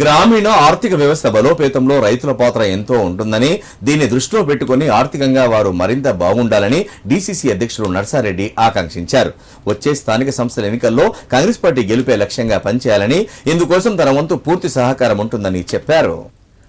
గ్రామీణ ఆర్థిక వ్యవస్థ బలోపేతంలో రైతుల పాత్ర ఎంతో ఉంటుందని దీన్ని దృష్టిలో పెట్టుకుని ఆర్థికంగా వారు మరింత బాగుండాలని డీసీసీ అధ్యక్షులు నర్సారెడ్డి ఆకాంక్షించారు. వచ్చే స్థానిక సంస్థల ఎన్నికల్లో కాంగ్రెస్ పార్టీ గెలిపే లక్ష్యంగా పనిచేయాలని ఇందుకోసం తన వంతు పూర్తి సహకారం ఉంటుందని చెప్పారు.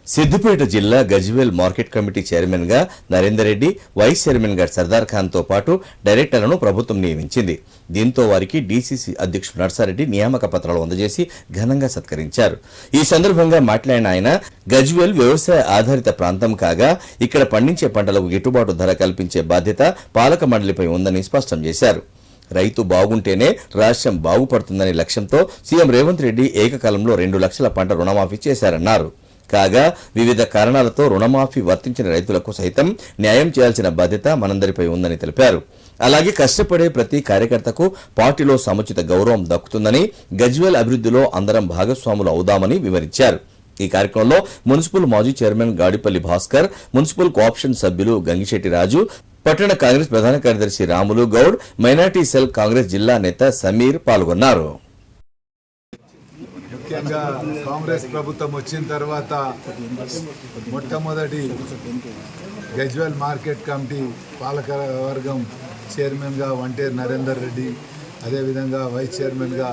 సిద్దిపేట జిల్లా గజ్వేల్ మార్కెట్ కమిటీ చైర్మన్గా నరేందర్ రెడ్డి వైస్ చైర్మన్గా సర్దార్ ఖాన్తో పాటు డైరెక్టర్లను ప్రభుత్వం నియమించింది. దీంతో వారికి డీసీసీ అధ్యక్షుడు నర్సారెడ్డి నియామక పత్రాలు అందజేసి ఘనంగా సత్కరించారు. ఈ సందర్భంగా మాట్లాడిన ఆయన గజ్వేల్ వ్యవసాయ ఆధారిత ప్రాంతం కాగా ఇక్కడ పండించే పంటలకు గిట్టుబాటు ధర కల్పించే బాధ్యత పాలక మండలిపై ఉందని స్పష్టం చేశారు. రైతు బాగుంటేనే రాష్ట్రం బాగుపడుతుందనే లక్ష్యంతో సీఎం రేవంత్ రెడ్డి ఏకకాలంలో రెండు లక్షల పంట రుణమాఫీ చేశారన్నారు. కాగా వివిధ కారణాలతో రుణమాఫీ వర్తించిన రైతులకు సైతం న్యాయం చేయాల్సిన బాధ్యత మనందరిపై ఉందని తెలిపారు. అలాగే కష్టపడే ప్రతి కార్యకర్తకు పార్టీలో సముచిత గౌరవం దక్కుతుందని గజ్వేల్ అభివృద్ధిలో అందరం భాగస్వాములు అవుదామని వివరించారు. ఈ కార్యక్రమంలో మున్సిపల్ మాజీ chairman Gadipalli Bhaskar municipal cooption సభ్యులు గంగిశెట్టి రాజు పట్టణ కాంగ్రెస్ ప్రధాన కార్యదర్శి రాములు గౌడ్ మైనార్టీ సెల్ కాంగ్రెస్ జిల్లా నేత సమీర్ పాల్గొన్నారు. ముఖ్యంగా కాంగ్రెస్ ప్రభుత్వం వచ్చిన తర్వాత మొట్టమొదటి గజ్వల్ మార్కెట్ కమిటీ పాలక వర్గం చైర్మన్గా వంటేరు నరేందర్ రెడ్డి అదేవిధంగా వైస్ చైర్మన్గా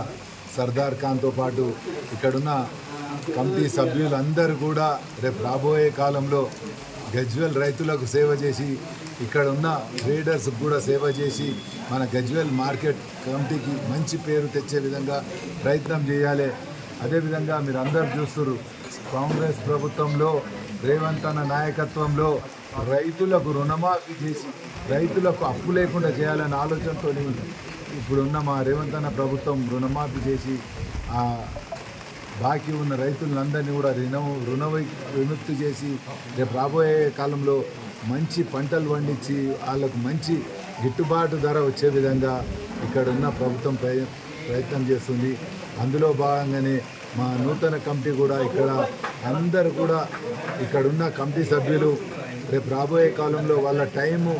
సర్దార్ ఖాన్తో పాటు ఇక్కడున్న కమిటీ సభ్యులందరూ కూడా రేపు రాబోయే కాలంలో గజ్వెల్ రైతులకు సేవ చేసి ఇక్కడ ఉన్న ట్రేడర్స్ కూడా సేవ చేసి మన గజ్వెల్ మార్కెట్ కమిటీకి మంచి పేరు తెచ్చే విధంగా ప్రయత్నం చేయాలి. అదేవిధంగా మీరు అందరు చూస్తారు కాంగ్రెస్ ప్రభుత్వంలో రేవంత్ అన్న నాయకత్వంలో రైతులకు రుణమాఫీ చేసి రైతులకు అప్పు లేకుండా చేయాలనే ఆలోచనతో ఇప్పుడున్న మా రేవంత్ అన్న ప్రభుత్వం రుణమాఫీ చేసి ఆ బాకీ ఉన్న రైతులందరినీ కూడా రుణ రుణ విముక్తి చేసి రేపు రాబోయే కాలంలో మంచి పంటలు పండించి వాళ్ళకు మంచి గిట్టుబాటు ధర వచ్చే విధంగా ఇక్కడున్న ప్రభుత్వం ప్రయ ప్రయత్నం చేస్తుంది. అందులో భాగంగానే మా నూతన కమిటీ కూడా ఇక్కడ అందరు కూడా ఇక్కడ ఉన్న కమిటీ సభ్యులు రేపు రాబోయే కాలంలో వాళ్ళ టైము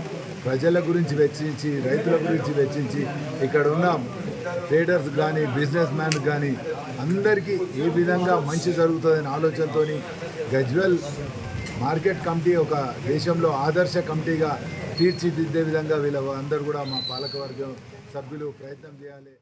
ప్రజల గురించి వెచ్చించి రైతుల గురించి వెచ్చించి ఇక్కడ ఉన్న ట్రేడర్స్ కానీ బిజినెస్ మ్యాన్ కానీ అందరికీ ఏ విధంగా మంచి జరుగుతుందనే ఆలోచనతో గజ్వెల్ మార్కెట్ కమిటీ ఒక దేశంలో ఆదర్శ కమిటీగా తీర్చిదిద్దే విధంగా వీళ్ళ అందరూ కూడా మా పాలకవర్గం సభ్యులు ప్రయత్నం చేయాలి.